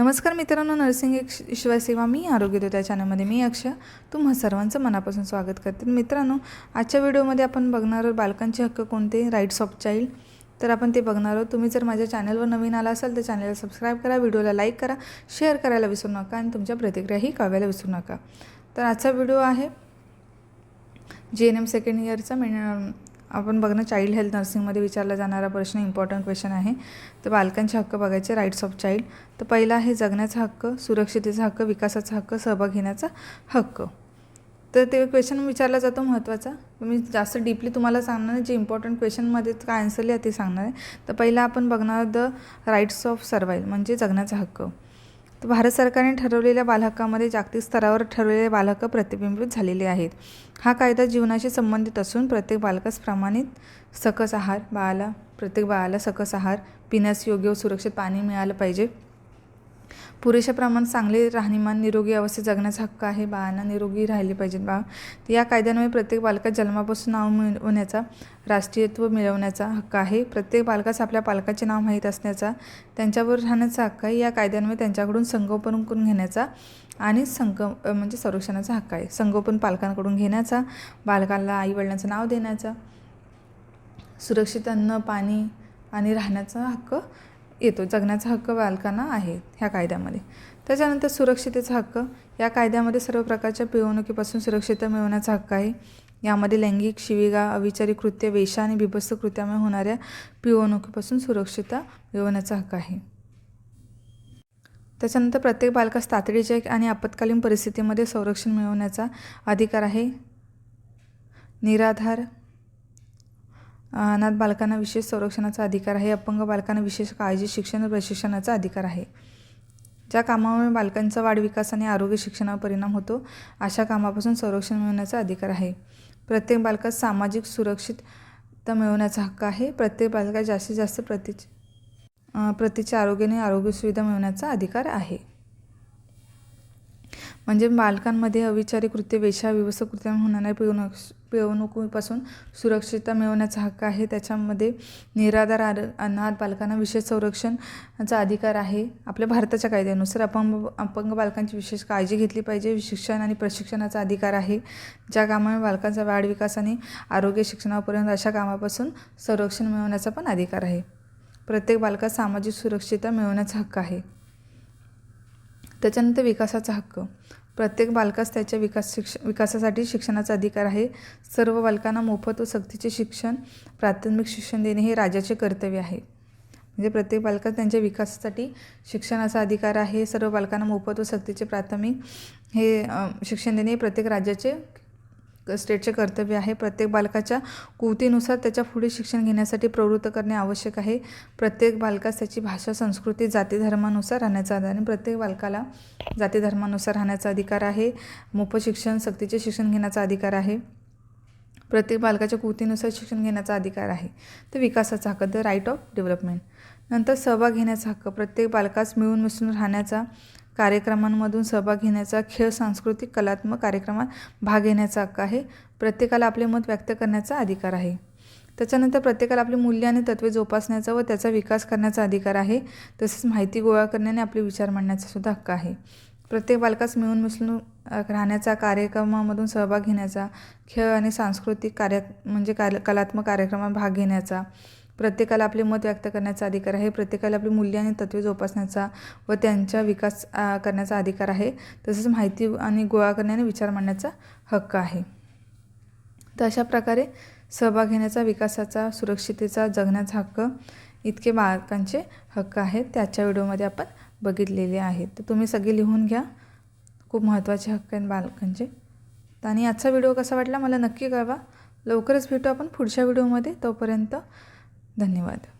नमस्कार मित्रांनो नर्सिंग एक शिवाय सेवा मी आरोग्य या चॅनलमध्ये मी अक्षय तुम्हा सर्वांचं मनापासून स्वागत करते. मित्रांनो आजच्या व्हिडिओमध्ये आपण बघणार आहोत बालकांचे हक्क कोणते? राईट्स ऑफ चाईल्ड तर आपण ते बघणार आहोत. तुम्ही जर माझ्या चॅनलवर नवीन आला असाल तर चॅनलला सबस्क्राईब करा व्हिडिओला लाईक करा शेअर करायला विसरू नका आणि तुमच्या प्रतिक्रियाही कळवायला विसरू नका. तर आजचा व्हिडिओ आहे जी एन एम सेकंड इयरचा मेन आपण बघणं चाइल्ड हेल्थ नर्सिंगमध्ये विचारला जाणारा प्रश्न इम्पॉर्टंट क्वेश्चन आहे. तर बालकांचे हक्क बघायचे राईट्स ऑफ चाइल्ड तर पहिला आहे जगण्याचा हक्क सुरक्षितेचा हक्क विकासाचा हक्क सहभाग घेण्याचा हक्क. तर ते क्वेश्चन विचारला जातो महत्त्वाचा मी जास्त डीपली तुम्हाला सांगणार नाही जे इम्पॉर्टंट क्वेश्चनमध्ये काय आन्सर लिहा ते सांगणार आहे. तर पहिला आपण बघणार द राईट्स ऑफ सर्वाईल म्हणजे जगण्याचा हक्क. तर भारत सरकारने ठरवलेल्या बालहक्कामध्ये जागतिक स्तरावर ठरवलेले बालहक्क प्रतिबिंबित झालेले आहेत. हा कायदा जीवनाशी संबंधित असून प्रत्येक बालकास प्रमाणित सकस आहार बाळाला प्रत्येक बाळाला सकस आहार पिण्यास योग्य व सुरक्षित पाणी मिळालं पाहिजे. पुरेशा प्रमाणात चांगले राहणीमान निरोगी अवस्थेत जगण्याचा हक्क आहे. बाळांना निरोगी राहिले पाहिजेत बाळ. या कायद्यामुळे प्रत्येक बालकात जन्मापासून नाव मिळवण्याचा राष्ट्रीयत्व मिळवण्याचा हक्क आहे. प्रत्येक बालकास आपल्या पालकाचे नाव माहीत असण्याचा त्यांच्यावर राहण्याचा हक्क आहे. या कायद्यामुळे त्यांच्याकडून संगोपन करून घेण्याचा आणि संक म्हणजे संरक्षणाचा हक्क आहे. संगोपन पालकांकडून घेण्याचा बालकाला आईवडिलांचं नाव देण्याचा सुरक्षित अन्न पाणी आणि राहण्याचा हक्क येतो. जगण्याचा हक्क बालकांना आहे ह्या कायद्यामध्ये. त्याच्यानंतर सुरक्षितेचा हक्क. या कायद्यामध्ये सर्व प्रकारच्या पिळवणुकीपासून सुरक्षितता मिळवण्याचा हक्क आहे. यामध्ये लैंगिक शिविगा अविचारी कृत्य वेशा आणि बिभत्स कृत्यामुळे होणाऱ्या पिळवणुकीपासून सुरक्षितता मिळवण्याचा हक्क आहे. त्याच्यानंतर प्रत्येक बालकास तातडीच्या आणि आपत्कालीन परिस्थितीमध्ये संरक्षण मिळवण्याचा अधिकार आहे. निराधार अनाथ बालकांना विशेष संरक्षणाचा अधिकार आहे. अपंग बालकांना विशेष काळजी शिक्षण प्रशिक्षणाचा अधिकार आहे. ज्या कामामुळे बालकांचा वाढ विकास आणि आरोग्य शिक्षणावर परिणाम होतो अशा कामापासून संरक्षण मिळवण्याचा अधिकार आहे. प्रत्येक बालकास सामाजिक सुरक्षितता मिळवण्याचा हक्क आहे. प्रत्येक बालकास जास्तीत जास्त प्रति प्रतीचे आरोग्याने आरोग्य सुविधा मिळवण्याचा अधिकार आहे. म्हणजे बालकांमध्ये अविचारी कृत्य वेशा विवस्त कृत्यामुळे होणाऱ्या पिळवणूक पिळवणुकीपासून सुरक्षितता मिळवण्याचा हक्क आहे. त्याच्यामध्ये निराधार आर अनाथ बालकांना विशेष संरक्षणाचा अधिकार आहे. आपल्या भारताच्या कायद्यानुसार अपंग अपंग बालकांची विशेष काळजी घेतली पाहिजे. शिक्षण आणि प्रशिक्षणाचा अधिकार आहे. ज्या कामामुळे बालकांचा वाढ विकास आणि आरोग्य शिक्षणापर्यंत अशा कामापासून संरक्षण मिळवण्याचा पण अधिकार आहे. प्रत्येक बालकास सामाजिक सुरक्षितता मिळवण्याचा हक्क आहे. त्याच्यानंतर विकासाचा हक्क. प्रत्येक बालकास त्याच्या विकास शिक्ष विकासासाठी शिक्षणाचा अधिकार आहे. सर्व बालकांना मोफत व सक्तीचे शिक्षण प्राथमिक शिक्षण देणे हे राजाचे कर्तव्य आहे. म्हणजे प्रत्येक बालकास त्यांच्या विकासासाठी शिक्षणाचा अधिकार आहे. सर्व बालकांना मोफत व सक्तीचे प्राथमिक हे शिक्षण देणे हे प्रत्येक राज्याचे स्टेटचे कर्तव्य आहे. प्रत्येक बालकाच्या कुवतीनुसार त्याच्या पुढे शिक्षण घेण्यासाठी प्रवृत्त करणे आवश्यक आहे. प्रत्येक बालकास त्याची भाषा संस्कृती जाती धर्मानुसार राहण्याचा अधिकार आणि प्रत्येक बालकाला जाती धर्मानुसार राहण्याचा अधिकार आहे. मोफत शिक्षण सक्तीचे शिक्षण घेण्याचा अधिकार आहे. प्रत्येक बालकाच्या कृतीनुसार शिक्षण घेण्याचा अधिकार आहे. तर विकासाचा हक्क द राईट ऑफ डेव्हलपमेंट. नंतर सहभाग घेण्याचा हक्क. प्रत्येक बालकास मिळून मिसळून राहण्याचा कार्यक्रमांमधून सहभाग घेण्याचा खेळ सांस्कृतिक कलात्मक कार्यक्रमात भाग घेण्याचा हक्क आहे. प्रत्येकाला आपले मत व्यक्त करण्याचा अधिकार आहे. त्याच्यानंतर प्रत्येकाला आपली मूल्य आणि तत्त्वे जोपासण्याचा व त्याचा विकास करण्याचा अधिकार आहे. तसेच माहिती गोळा करण्याने आपले विचार मांडण्याचा सुद्धा हक्क आहे. प्रत्येक बालकास मिळून मिसळून राहण्याचा कार्यक्रमामधून सहभाग घेण्याचा खेळ आणि सांस्कृतिक कार्य म्हणजे कार्य कलात्मक कार्यक्रमात भाग घेण्याचा प्रत्येकाला आपले मत व्यक्त करण्याचा अधिकार आहे. प्रत्येकाला आपली मूल्य आणि तत्त्वे जोपासण्याचा व त्यांचा विकास करण्याचा अधिकार आहे. तसेच माहिती आणि गोळा करण्याने विचार मांडण्याचा हक्क आहे. तर अशा प्रकारे सहभाग घेण्याचा विकासाचा सुरक्षितेचा जगण्याचा हक्क इतके बालकांचे हक्क आहेत. त्याच्या व्हिडिओमध्ये आपण बघितलेले आहेत. तर तुम्ही सगळे लिहून घ्या. खूप महत्त्वाचे हक्क आहेत बालकांचे. आणि आजचा व्हिडिओ कसा वाटला मला नक्की कळवा. लवकरच भेटू आपण पुढच्या व्हिडिओमध्ये. तोपर्यंत धन्यवाद.